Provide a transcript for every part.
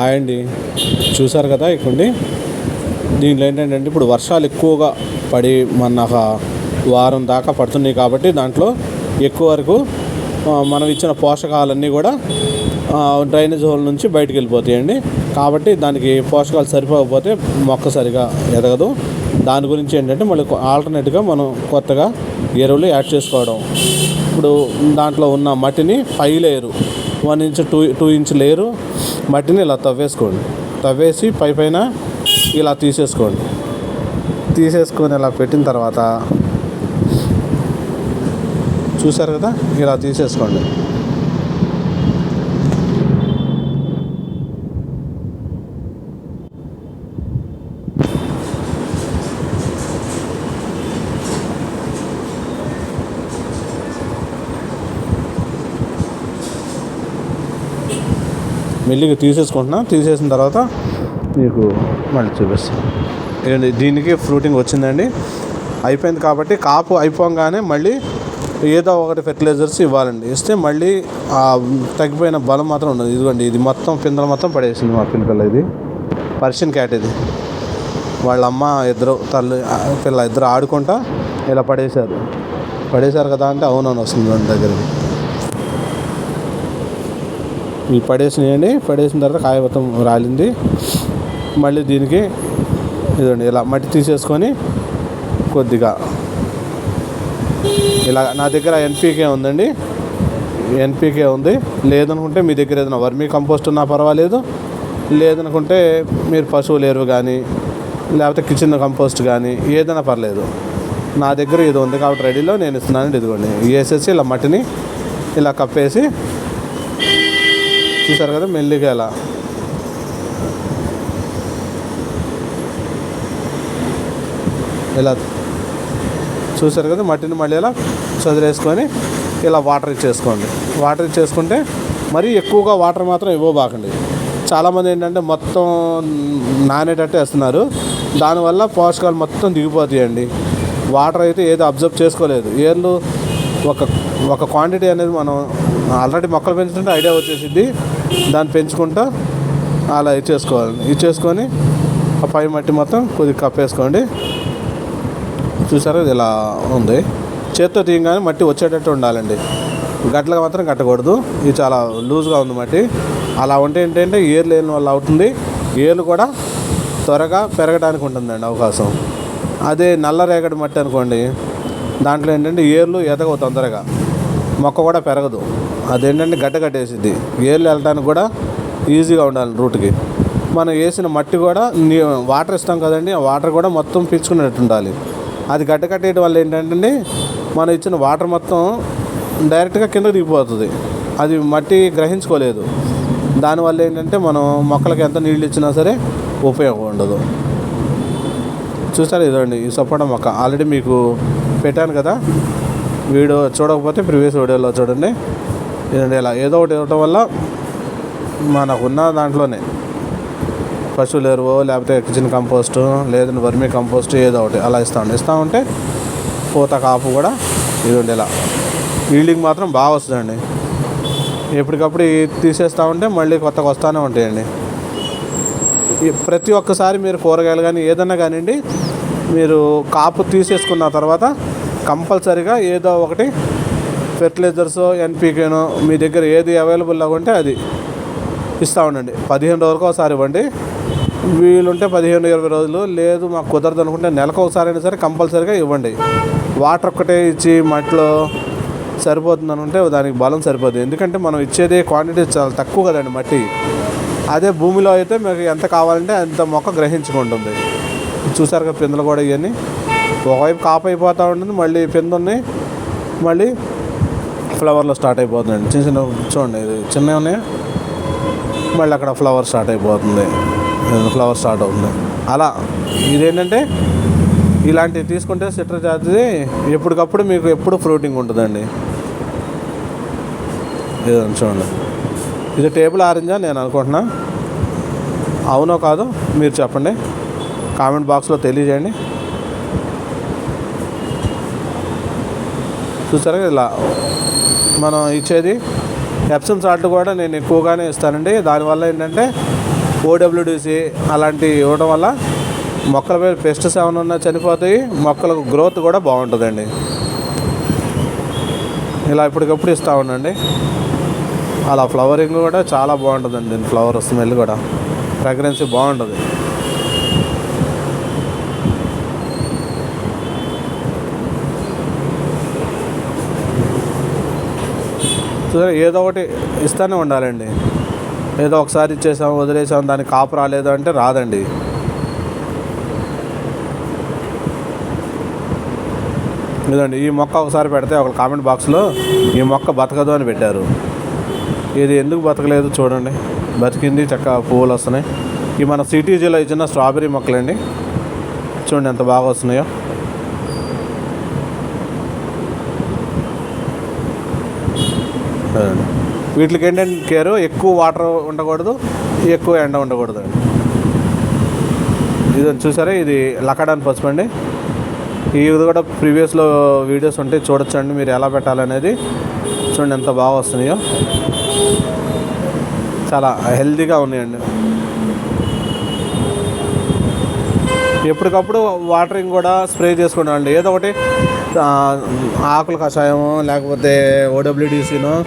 Hi అండి. చూసారు కదా ఇక్కడి దీంట్లో ఏంటంటే ఇప్పుడు వర్షాలు ఎక్కువగా పడి మన ఒక వారం దాకా పడుతున్నాయి కాబట్టి దాంట్లో ఎక్కువ వరకు మనం ఇచ్చిన పోషకాలన్నీ కూడా డ్రైనేజ్ హోల్ నుంచి బయటకు వెళ్ళిపోతాయండి. కాబట్టి దానికి పోషకాలు సరిపోకపోతే మొక్క సరిగా ఎదగదు. దాని గురించి ఏంటంటే మళ్ళీ ఆల్టర్నేట్గా మనం కొత్తగా ఎరువులు యాడ్ చేసుకోవడం. ఇప్పుడు దాంట్లో ఉన్న మట్టిని పై layer one inch two two inch layer మట్టిని ఇలా తవ్వేసుకోండి. తవ్వేసి పై పైన ఇలా తీసేసుకోండి. తీసేసుకొని ఇలా పెట్టిన తర్వాత చూసారు కదా? ఇలా తీసేసుకోండి. మెల్లిగా తీసేసుకుంటున్నా. తీసేసిన తర్వాత మీకు మళ్ళీ చూపిస్తాను ఏంటి దీనికి ఫ్రూటింగ్ వచ్చిందండి. అయిపోయింది కాబట్టి కాపు అయిపోగానే మళ్ళీ ఏదో ఒకటి ఫెర్టిలైజర్స్ ఇవ్వాలండి. ఇస్తే మళ్ళీ ఆ తగ్గిపోయిన బలం మాత్రం ఉండదు ఇదిగోండి ఇది మొత్తం పిందెలు మొత్తం పడేసింది మా పిల్లపిల్ల ఇది. పర్షియన్ క్యాట్ ఇది. వాళ్ళ అమ్మ ఇద్దరు తల్లి పిల్ల ఇద్దరు ఆడుకుంటా ఇలా పడేశారు. పడేశారు కదా అంటే అవునవును వస్తుంది మన దగ్గరికి. ఇవి పడేసినాయండి పడేసిన తర్వాత కాయ మొత్తం రాలింది. మళ్ళీ దీనికి ఇదండి ఇలా మట్టి తీసేసుకొని కొద్దిగా ఇలా నా దగ్గర ఎన్పీకే ఉందండి. ఎన్పీకే ఉంది. లేదనుకుంటే మీ దగ్గర ఏదైనా వర్మీ కంపోస్ట్ ఉన్నా పర్వాలేదు. లేదనుకుంటే మీరు పశువులు ఎరువు కానీ లేకపోతే కిచెన్ కంపోస్ట్ కానీ ఏదైనా పర్లేదు. నా దగ్గర ఇది ఉంది కాబట్టి రెడీలో నేను ఇస్తున్నానండి. ఇదిగోండి వేసేసి ఇలా మట్టిని ఇలా కప్పేసి చూసారు కదా మెల్లిగా ఎలా ఇలా చూసారు కదా మట్టిని మళ్ళీ ఇలా చదిలేసుకొని ఇలా వాటర్ ఇచ్చేసుకోండి. వాటర్ ఇచ్చేసుకుంటే మరీ ఎక్కువగా వాటర్ మాత్రం ఇవ్వబాకండి. చాలామంది ఏంటంటే మొత్తం నానేటట్టు వేస్తున్నారు. దానివల్ల పోషకాలు మొత్తం దిగిపోతాయండి. వాటర్ అయితే ఏదో అబ్జర్వ్ చేసుకోలేదు. ఏర్లు ఒక ఒక క్వాంటిటీ అనేది మనం ఆల్రెడీ మొక్కలు పెంచుతుంటే ఐడియా వచ్చేసింది దాన్ని పెంచుకుంటా అలా ఇచ్చేసుకోవాలి ఇచ్చేసుకొని ఆ పై మట్టి మొత్తం కొద్దిగా కప్పేసుకోండి చూసారా ఇది ఇలా ఉంది? చేత్తో తీయగానే మట్టి వచ్చేటట్టు ఉండాలండి. గట్లగా మాత్రం కట్టకూడదు. ఇది చాలా లూజ్గా ఉంది మట్టి. అలా ఉంటే ఏంటంటే ఏరు లేని వల్ల అవుతుంది. ఏర్లు కూడా త్వరగా పెరగడానికి ఉంటుందండి అవకాశం. అదే నల్ల రేగడి మట్టి అనుకోండి దాంట్లో ఏంటంటే ఏర్లు ఎదగవు తొందరగా. మొక్క కూడా పెరగదు. అదేంటంటే గడ్డ కట్టేసిద్ది. ఏర్లు వెళ్ళడానికి కూడా ఈజీగా ఉండాలి రూట్కి. మనం వేసిన మట్టి కూడా నీ- వాటర్ ఇస్తాం కదండి ఆ వాటర్ కూడా మొత్తం పీల్చుకునేటట్టు ఉండాలి. అది గడ్డ కట్టేయడం వల్ల ఏంటంటే మనం ఇచ్చిన వాటర్ మొత్తం డైరెక్ట్గా కింద దిగిపోతుంది. అది మట్టి గ్రహించుకోలేదు. దానివల్ల ఏంటంటే మనం మొక్కలకి ఎంత నీళ్ళు ఇచ్చినా సరే ఉపయోగం ఉండదు. చూసారు ఇదండి ఈ సపోటా మొక్క. ఆల్రెడీ మీకు పెట్టాను కదా. వీడియో చూడకపోతే ప్రీవియస్ వీడియోలో చూడండి. ఏంటంటే ఇలా ఏదో ఒకటి ఇవ్వటం వల్ల మనకున్న దాంట్లోనే పశువులు ఎరువు లేకపోతే కిచెన్ కంపోస్ట్ లేదంటే వర్మీ కంపోస్ట్ ఏదో ఒకటి అలా ఇస్తా ఉంటే ఇస్తా ఉంటే పూత కాపు కూడా ఇది ఉండేలా. ఈల్డింగ్ మాత్రం బాగా వస్తుందండి. ఎప్పటికప్పుడు తీసేస్తూ ఉంటే మళ్ళీ కొత్తగా వస్తూనే ఉంటాయండి. ఈ ప్రతి ఒక్కసారి మీరు కూరగాయలు కానీ ఏదైనా కానివ్వండి మీరు కాపు తీసేసుకున్న తర్వాత కంపల్సరిగా ఏదో ఒకటి ఫెర్టిలైజర్స్ ఎన్పీకేనో మీ దగ్గర ఏది అవైలబుల్గా ఉంటే అది ఇస్తూ ఉండండి. పదిహేను రోజులకు ఒకసారి ఇవ్వండి. వీలుంటే పదిహేను ఇరవై రోజులు లేదు మాకు కుదరదు అనుకుంటే నెలకు ఒకసారి అయినా సరే కంపల్సరీగా ఇవ్వండి. వాటర్ ఒక్కటే ఇచ్చి మట్టిలో సరిపోతుంది అనుకుంటే దానికి బలం సరిపోతుంది. ఎందుకంటే మనం ఇచ్చేది క్వాంటిటీ చాలా తక్కువ కదండి మట్టి. అదే భూమిలో అయితే మీకు ఎంత కావాలంటే అంత మొక్క గ్రహించుకుంటుంది. చూసారు కదా పిందెలు కూడా ఇవన్నీ. ఒకవైపు కాపు అయిపోతూ ఉంటుంది మళ్ళీ పిందున్నాయి మళ్ళీ ఫ్లవర్లో స్టార్ట్ అయిపోతుందండి చిన్న చిన్న చూడండి ఇది చిన్నవి ఉన్నాయి. మళ్ళీ అక్కడ ఫ్లవర్ స్టార్ట్ అయిపోతుంది. ఫ్లవర్ స్టార్ట్ అవుతుంది. అలా ఇదేంటంటే ఇలాంటివి తీసుకుంటే సిట్రస్ జాతిది ఎప్పటికప్పుడు మీకు ఎప్పుడు ఫ్రూటింగ్ ఉంటుందండి. ఇది చూడండి. ఇది టేబుల్ ఆరెంజా నేను అనుకుంటున్నా. అవునో కాదో మీరు చెప్పండి. కామెంట్ బాక్స్లో తెలియజేయండి. చూసారా ఇలా మనం ఇచ్చేది. ఎప్సమ్ సాల్ట్ కూడా నేను ఎక్కువగానే ఇస్తానండి. దానివల్ల ఏంటంటే ఓడబ్ల్యూడిసి అలాంటివి ఇవ్వడం వల్ల మొక్కల మీద పెస్ట్స్ ఏమైనా ఉన్నా చనిపోతాయి. మొక్కలకు గ్రోత్ కూడా బాగుంటుందండి. ఇలా ఇప్పటికప్పుడు ఇస్తూ ఉండండి అలా ఫ్లవరింగ్ కూడా చాలా బాగుంటుందండి. దీని ఫ్లవర్ స్మెల్ కూడా. ఫ్రాగ్రెన్సీ బాగుంటుంది. ఏదో ఒకటి ఇస్తూనే ఉండాలండి. ఏదో ఒకసారి ఇచ్చేసాం వదిలేసాం దానికి కాపు రాలేదు అంటే రాదండి. ఇదండి ఈ మొక్క ఒకసారి పెడితే ఒక కామెంట్ బాక్స్లో ఈ మొక్క బతకదు అని పెట్టారు. ఇది ఎందుకు బతకలేదు చూడండి. బతికింది చక్కగా పువ్వులు వస్తున్నాయి. ఇవి మన సిటీజీలో ఇచ్చిన స్ట్రాబెరీ మొక్కలండి. చూడండి ఎంత బాగా వస్తున్నాయో. అదండి. వీటికి ఏంటంటే కేర్ ఎక్కువ వాటర్ ఉండకూడదు ఎక్కువ ఎండ ఉండకూడదు. ఇది చూసారా? ఇది లక్కడాన్ పసుపు అండి. ఇది కూడా ప్రీవియస్లో వీడియోస్ ఉంటే చూడొచ్చండి మీరు ఎలా పెట్టాలనేది. చూడండి ఎంత బాగా వస్తున్నాయో. చాలా హెల్తీగా ఉన్నాయండి. ఎప్పటికప్పుడు వాటరింగ్ కూడా స్ప్రే చేసుకోండి ఏదో ఒకటి ఆకుల కషాయం లేకపోతే ఓడబ్ల్యూడిసినో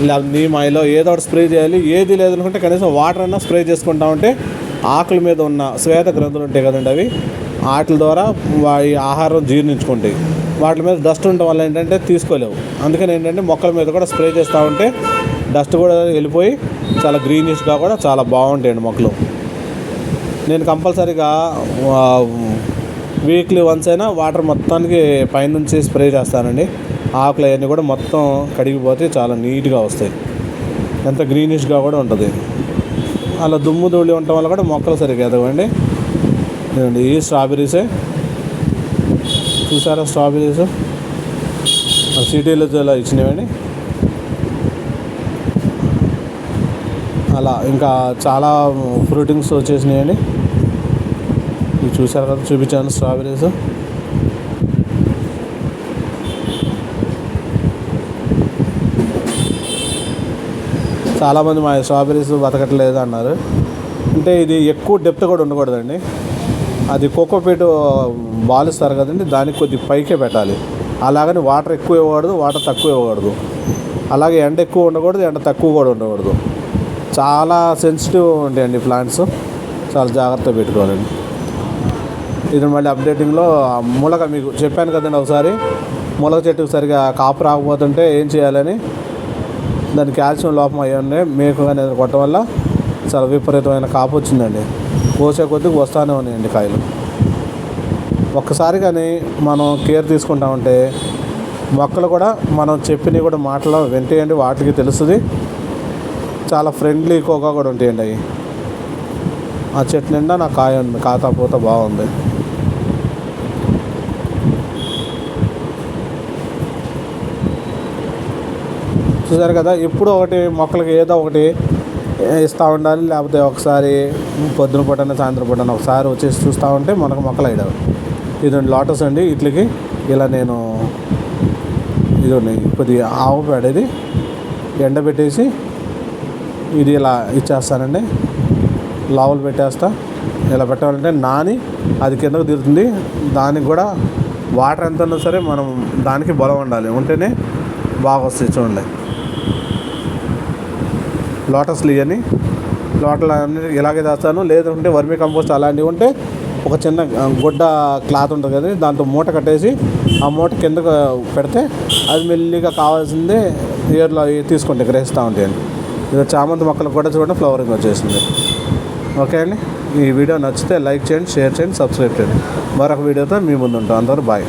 లేకపోతే నీమ్ ఆయిల్ ఏదో ఒకటి స్ప్రే చేయాలి. ఏది లేదనుకుంటే కనీసం వాటర్ అన్నా స్ప్రే చేసుకుంటా ఉంటే ఆకుల మీద ఉన్న శ్వేత గ్రంథులు ఉంటాయి కదండి అవి. వాటి ద్వారా వారి ఆహారం జీర్ణించుకుంటాయి. వాటి మీద డస్ట్ ఉండటం వల్ల ఏంటంటే తీసుకోలేవు. అందుకని ఏంటంటే మొక్కల మీద కూడా స్ప్రే చేస్తూ ఉంటే డస్ట్ కూడా వెళ్ళిపోయి చాలా గ్రీనిష్గా కూడా చాలా బాగుంటాయండి మొక్కలు. నేను కంపల్సరీగా వీక్లీ వన్స్ అయినా వాటర్ మొత్తానికి పైనుంచి స్ప్రే చేస్తానండి. ఆకులు అవన్నీ కూడా మొత్తం కడిగిపోతే చాలా నీట్గా వస్తాయి. ఎంత గ్రీనిష్గా కూడా ఉంటుంది. అలా దుమ్ము ధూళి ఉండటం వల్ల కూడా మొక్కలు సరిగ్గా ఎదగండి ఈ స్ట్రాబెర్రీసే. చూసారా స్ట్రాబెర్రీస్? సిటీలో ఇలా ఇచ్చినవండి. అలా ఇంకా చాలా ఫ్రూటింగ్స్ వచ్చేసినాయండి. చూసారు కదా చూపించాను. స్ట్రాబెరీస్ చాలామంది మా స్ట్రాబెరీస్ బతకట్లేదు అన్నారు. అంటే ఇది ఎక్కువ డెప్త్ కూడా ఉండకూడదండి. అది కోకోపీట్ బాల్ ఇస్తారు కదండి దానికి కొద్ది పైకే పెట్టాలి. అలాగని వాటర్ ఎక్కువ ఇవ్వకూడదు వాటర్ తక్కువ ఇవ్వకూడదు. అలాగే ఎండ ఎక్కువ ఉండకూడదు ఎండ తక్కువ కూడా ఉండకూడదు. చాలా సెన్సిటివ్ ఉంటాయండి ప్లాంట్స్ చాలా జాగ్రత్తగా పెట్టుకోవాలండి. ఇది మళ్ళీ అప్డేటింగ్లో మూలక మీకు చెప్పాను కదండి ఒకసారి. మూలక చెట్టుకు సరిగా కాపు రాకపోతుంటే ఏం చేయాలని దాని కాల్షియం లోపం అయ్యి ఉన్నాయి మేకు అనేది కొట్టడం వల్ల చాలా విపరీతమైన కాపు వచ్చిందండి. కోసే కొద్దీ వస్తానే ఉన్నాయండి కాయలు. ఒక్కసారి కానీ మనం కేర్ తీసుకుంటామంటే మొక్కలు కూడా మనం చెప్పినవి కూడా మాటలు వింటేయండి వాటికి తెలుస్తుంది. చాలా ఫ్రెండ్లీ కోకా కూడా ఉంటాయండి అవి. ఆ చెట్టు నిండా నా కాయ ఉంది కాతా పూత బాగుంది. చూసారు కదా ఎప్పుడు ఒకటి మొక్కలకి ఏదో ఒకటి ఇస్తూ ఉండాలి లేకపోతే ఒకసారి పొద్దున పూటన సాయంత్రం పూటన ఒకసారి వచ్చేసి చూస్తూ ఉంటే మనకు మొక్కలు అయిడవు ఇది లోటస్ అండి వీటికి ఇలా నేను ఇది కొద్దిగా ఆవు పేడ ఇది ఎండబెట్టేసి ఇది ఇలా ఇచ్చేస్తానండి. లావులు పెట్టేస్తా. ఇలా పెట్టాలంటే నాని అది కిందకు దిగుతుంది. దానికి కూడా వాటర్ ఎంత ఉన్నా సరే మనం దానికి బలం ఉండాలి. ఉంటేనే బాగా వస్తాయి చూడండి. లోటస్లు ఇవన్నీ లోటలు అన్ని ఇలాగే దాస్తాను లేదంటే వర్మీ కంపోస్ట్ అలాంటివి ఉంటే ఒక చిన్న గుడ్డ క్లాత్ ఉంటుంది కదా దాంతో మూట కట్టేసి ఆ మూట కిందకు పెడితే అది మెల్లిగా కావాల్సిందే ఇయర్లో అవి తీసుకుంటే గ్రహిస్తూ ఉంటాయండి ఇది చామంతి మొక్కలకు కూడా చూడండి ఫ్లవరింగ్ వచ్చేసింది. ఓకే అండి ఈ వీడియో నచ్చితే లైక్ చేయండి షేర్ చేయండి సబ్స్క్రైబ్ చేయండి. మరొక వీడియోతో మీ ముందు ఉంటాం. అందరూ బాయ్.